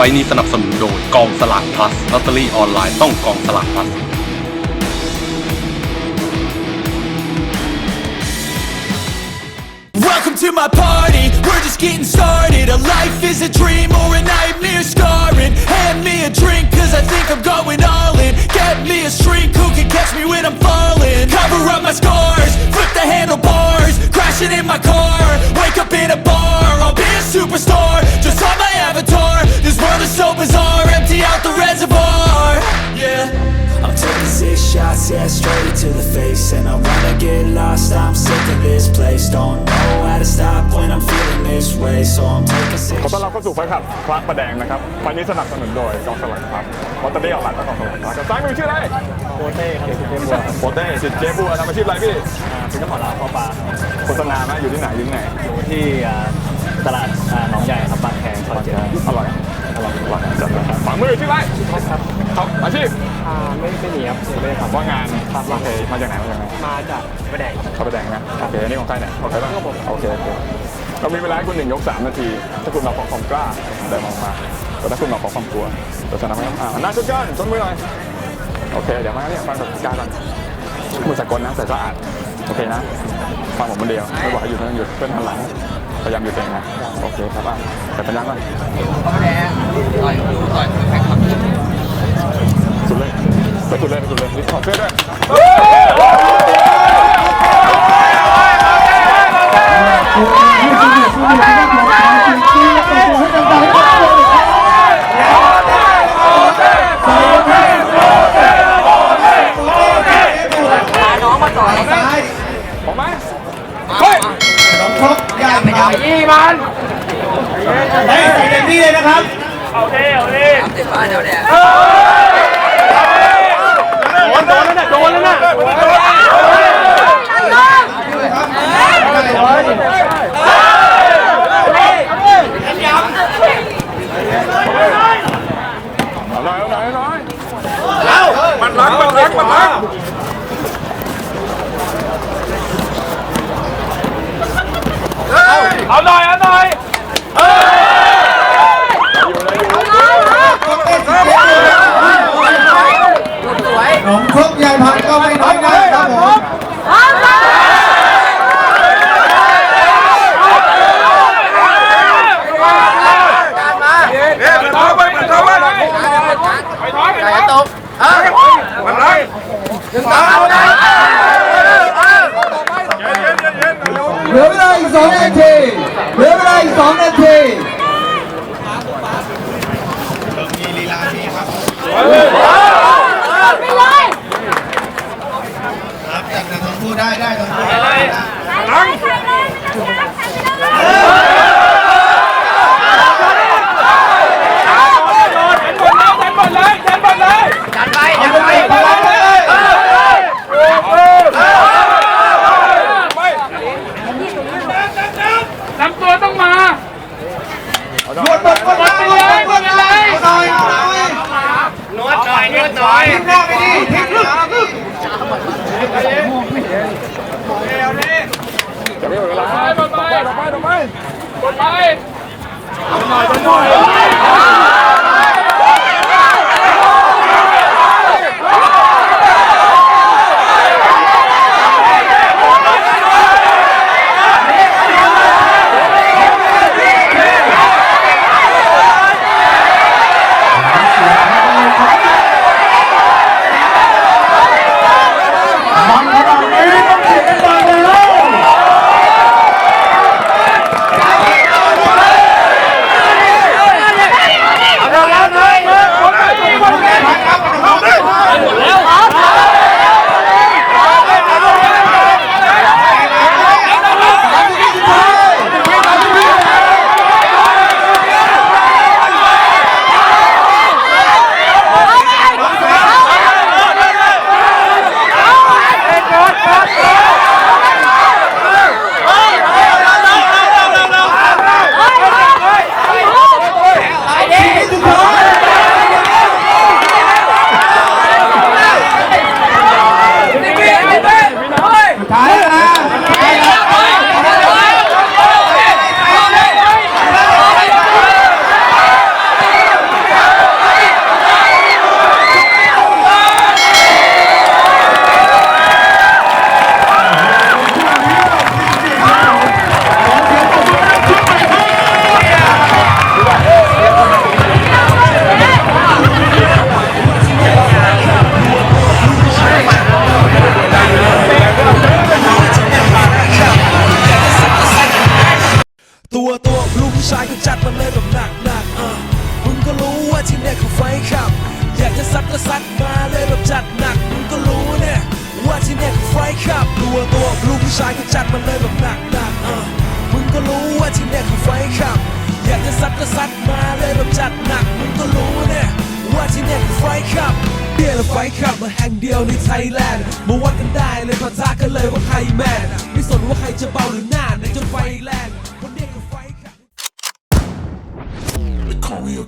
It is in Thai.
ไฟล์นี้สนับสนุนโดยกองสลากพลัสลอตเตอรี่ออนไลน์ต้องกองสลากพลัส Welcome to my party, we're just getting started A life is a dream or a nightmare scarring Hand me a drink cause I think I'm going all in Get me a shrink who can catch me when I'm falling Cover up my scars, flip the handlebars Crashing in my car, wake up in a bar I'll be a superstar, just on my avatar This world is so bizarre, empty out the reservoir Yeah I'm taking six shots, yeah, straight to the face And I wanna get lost, I'm sick of this place Don't know how to stop when I'm feeling this way So I'm taking six ขอต้อนรับเข้าสู่ไฟขับพระประแดงนะครับไฟนี้สนับสนุนโดยกองสลักพลัสมอเตอร์เดย์ออกหลักและกองสลักพลัสซ้ายมือชื่ออะไรโปเต้ครับเจ๊บัวโปเต้สิทธิ์เจ๊บัวทำอาชีพอะไรพี่เป็นเจ้าของร้านข้าวปลาโฆษณาไหมอยู่ที่ไหนอยู่ที่ไหนอยู่ที่อ่าตลาดอ่าหนองใหญ่ครับบางแคซอยเจ็ดอร่อย อร่อยอร่อยจัดเลยฝั่งมือชื่ออะไรครับครับอาชีพอ่าไม่ไม่มีครับไม่ได้ทำว่างานครับโอเคมาจากไหนมาจากไหนมาจากกระแดงเข้าไปแดงนะโอเคอันนี้ของใครเนี่ยของใครบ้างโอเคโอเคเรามีเวลาคุณหนึ่งยกสามนาที ถ้าคุณมาขอความกล้าเดินออกมาแต่ถ้าคุณมาขอความกลัวเราชนะไม่ต้องอ่าหน้าชุดกันชนมือหน่อยโอเคเดี๋ยวมาเนี่ยฟังกับกล้าก่อนมือสากลนะใส่สะอาดโอเคนะฟังผมคนเดียวไม่บอกให้หยุดไม่ต้องหยุดเพื่อนหันหลัง ยายามหยุดเองนะโอเคครับอะแต่ปัญญาก่อนสุดเลยไปสุดเลยไปสุดเลยรีบถอดเสื้อด้วย ผมไหมเฮ้ย ครบ ยากไม่ยากยี่มันเฮ้ยใส่เต็มที่เลยนะครับ เอาหน่อยเอาหน่อยเอาหน่อยเอามันล้างมันล้างมันล้าง เอาหน่อยเอาหน่อยขนมครกยายพันธุ์ก็ไม่น้อยนะครับผม เนี่ยมันท้องไปมันท้องไปไหนไปท้องไปท้องตกมันล้าง เหลือเวลาอีกสองนาที เหลื อเวลาอีกสองนาทีครับจากนั้นทั้งคู่ได้ได้ทั้งคู่ นำตัวต้องมา หมดหมดหมดหมดเลยหมดเลยหน่อยหน่อยนวดหน่อยนวดหน่อยทิ้งหน้าไปดิทิ้งหน้าไปดิ จะไม่หมดเวลาไปไปไปไปไปไรู้ผู้ชายก็จัดมาเลยแบบหนักหนักเออมึงก็รู้ว่าที่เนี่ยเขาไฟขับ อยากจะซัดก็ซัดมาเลยแบบจัดหนัก มึงก็รู้เนี่ยว่าที่เนี่ยเขาไฟขับรัวตัวลูกผู้ชายก็จัดมาเลยแบบหนักหนักเออมึงก็รู้ว่าที่เนี่ยเขาไฟขับ อยากจะซัดก็ซัดมาเลยแบบจัดหนัก มึงก็รู้เนี่ยว่าที่เนี่ยเขาไฟขับเบียร์และไฟขับมาแห่งเดียวในไทยแลนด์มาวัดกันได้เลยพอท้ากันเลยว่าใครแมนไม่สนว่าใครจะเบาหรือหน้าในจนไฟแรง ее